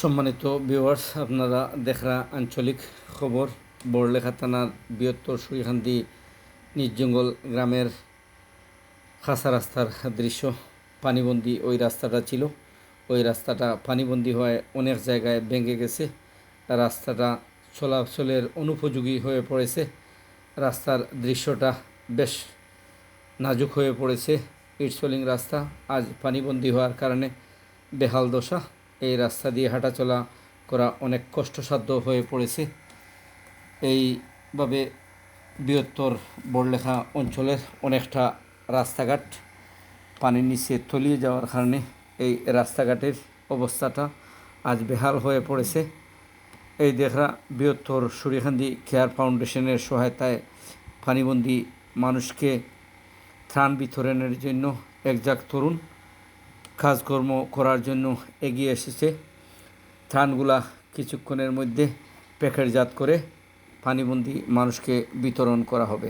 সম্মানিত ভিউয়ার্স আপনারা দেখরা আঞ্চলিক খবর, বড়লেখা থানার বৃহত্তর সুরিখান্দি নির্জঙ্গল গ্রামের খাসা রাস্তার দৃশ্য পানিবন্দি ওই রাস্তাটা ছিল। ওই রাস্তাটা পানিবন্দি হয়ে অনেক জায়গায় ভেঙে গেছে। রাস্তাটা চলাচলের অনুপযোগী হয়ে পড়েছে। রাস্তার দৃশ্যটা বেশ নাজুক হয়ে পড়েছে। ইটসলিং রাস্তা আজ পানিবন্দি হওয়ার কারণে বেহাল দশা। এই রাস্তা দিয়ে হাঁটাচলা করা অনেক কষ্টসাধ্য হয়ে পড়েছে। এইভাবে বৃহত্তর বড়লেখা অঞ্চলের অনেকটা রাস্তাঘাট পানির নিচে তলিয়ে যাওয়ার কারণে এই রাস্তাঘাটের অবস্থাটা আজ বেহাল হয়ে পড়েছে। এই দেখরা বৃহত্তর সুরিখান্দি কেয়ার ফাউন্ডেশনের সহায়তায় পানিবন্দি মানুষকে ত্রাণ বিতরণের জন্য একজাক তরুণ কাজকর্ম করার জন্য এগিয়ে এসেছে। ত্রাণগুলা কিছুক্ষণের মধ্যে প্যাকেটজাত করে পানিবন্দি মানুষকে বিতরণ করা হবে।